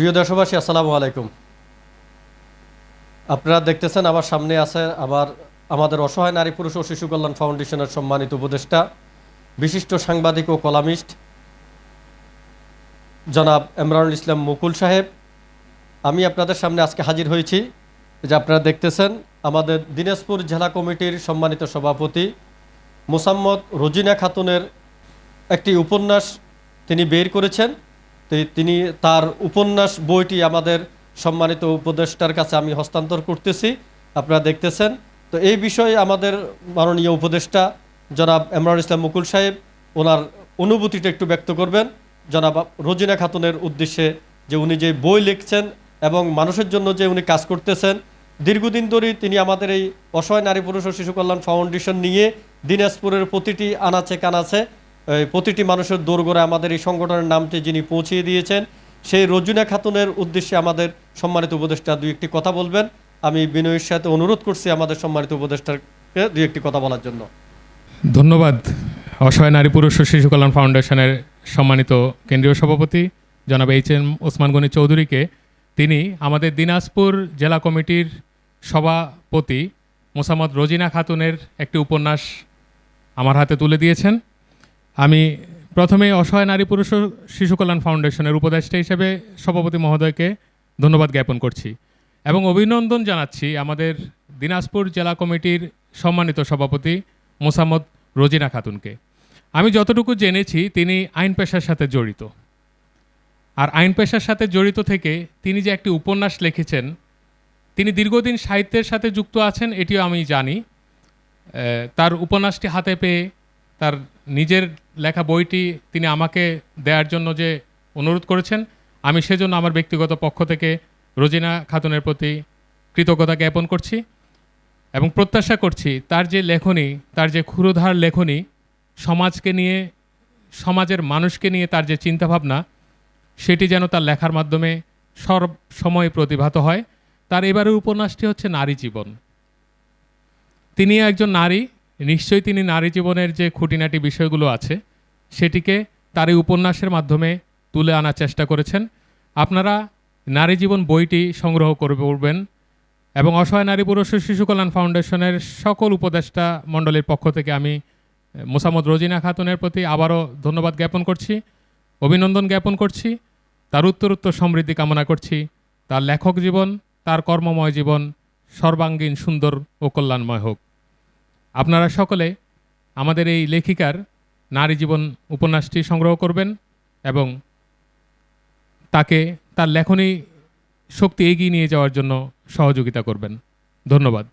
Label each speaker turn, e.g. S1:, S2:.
S1: প্রিয় দেশবাসী, আসসালামু আলাইকুম। আপনারা দেখতেছেন আমার সামনে আছে আবার আমাদের অসহায় নারী, পুরুষ ও শিশু কল্যাণ ফাউন্ডেশনের সম্মানিত উপদেষ্টা, বিশিষ্ট সাংবাদিক ও কলামিস্ট, জনাব এমরানুল ইসলাম মুকুল সাহেব। আমি আপনাদের সামনে আজকে হাজির হয়েছি। যে আপনারা দেখতেছেন, আমাদের দিনাজপুর জেলা কমিটির সম্মানিত সভাপতি মোসাম্মদ রোজিনা খাতুনের একটি উপন্যাস তিনি বের করেছেন। তিনি তার উপন্যাস বইটি আমাদের সম্মানিত উপদেষ্টার কাছে আমি হস্তান্তর করতেছি, আপনারা দেখতেছেন। তো এই বিষয়ে আমাদের মাননীয় উপদেষ্টা জনাব এমরান ইসলাম মুকুল সাহেব, ওনার অনুভূতিটা একটু ব্যক্ত করবেন। জনাব রোজিনা খাতুনের উদ্দেশ্যে যে উনি যে বই লিখছেন এবং মানুষের জন্য যে উনি কাজ করতেছেন, দীর্ঘদিন ধরেই তিনি আমাদের এই অসহায় নারী পুরুষ ও শিশু কল্যাণ ফাউন্ডেশন নিয়ে দিনাজপুরের প্রতিটি আনাচে কানাচে প্রতিটি মানুষের দোরগোড়ায় আমাদের এই সংগঠনের নামটি যিনি পৌঁছিয়ে দিয়েছেন, সেই রজুনা খাতুনের উদ্দেশ্যে আমাদের সম্মানিত উপদেষ্টা দুই একটি কথা বলবেন। আমি বিনয়ের সাথে অনুরোধ করছি আমাদের সম্মানিত উপদেষ্টাকে দুই একটি কথা বলার জন্য।
S2: ধন্যবাদ, অসহায় নারী পুরুষ ও শিশু কল্যাণ ফাউন্ডেশনের সম্মানিত কেন্দ্রীয় সভাপতি জনাব এইচ এম ওসমান গনি চৌধুরীকে। তিনি আমাদের দিনাজপুর জেলা কমিটির সভাপতি মোসাম্মদ রোজিনা খাতুনের একটি উপন্যাস আমার হাতে তুলে দিয়েছেন। আমি প্রথমে অসহায় নারী পুরুষ ও শিশু কল্যাণ ফাউন্ডেশনের উপদেষ্টা হিসেবে সভাপতি মহোদয়কে ধন্যবাদ জ্ঞাপন করছি এবং অভিনন্দন জানাচ্ছি আমাদের দিনাজপুর জেলা কমিটির সম্মানিত সভাপতি মোসাম্মদ রোজিনা খাতুনকে। আমি যতটুকু জেনেছি তিনি আইন পেশার সাথে জড়িত। আর আইন পেশার সাথে জড়িত থেকে তিনি যে একটি উপন্যাস লিখেছেন, তিনি দীর্ঘদিন সাহিত্যের সাথে যুক্ত আছেন, এটিও আমি জানি। তার উপন্যাসটি হাতে পেয়ে তার নিজের লেখা বইটি তিনি আমাকে দেওয়ার জন্য যে অনুরোধ করেছেন, আমি সেজন্য আমার ব্যক্তিগত পক্ষ থেকে রোজিনা খাতুনের প্রতি কৃতজ্ঞতা জ্ঞাপন করছি এবং প্রত্যাশা করছি তার যে লেখনী, তার যে ক্ষুরোধার লেখনী, সমাজকে নিয়ে, সমাজের মানুষকে নিয়ে তার যে চিন্তাভাবনা, সেটি যেন তার লেখার মাধ্যমে সব সময় প্রতিভাত হয়। তার এবারের উপন্যাসটি হচ্ছে নারী জীবন। তিনি একজন নারী নিশ্চয়ই তিনি নারী জীবনের যে খুঁটিনাটি বিষয়গুলো আছে, সেটিকে তার এই উপন্যাসের মাধ্যমে তুলে আনার চেষ্টা করেছেন। আপনারা নারী জীবন বইটি সংগ্রহ করবেন এবং অসহায় নারী পুরুষ শিশু কল্যাণ ফাউন্ডেশনের সকল উপদেষ্টা মণ্ডলীর পক্ষ থেকে আমি মোসাম্মদ রোজিনা খাতুনের প্রতি আবারও ধন্যবাদ জ্ঞাপন করছি, অভিনন্দন জ্ঞাপন করছি, তার উত্তরোত্তর সমৃদ্ধি কামনা করছি, তার লেখক জীবন, তার কর্মময় জীবন সর্বাঙ্গীন সুন্দর ও কল্যাণময় হোক। আপনারা সকলে আমাদের এই লেখিকার নারী জীবন উপন্যাসটি সংগ্রহ করবেন এবং তাকে তার লেখনী শক্তি এগিয়ে নিয়ে যাওয়ার জন্য সহযোগিতা করবেন। ধন্যবাদ।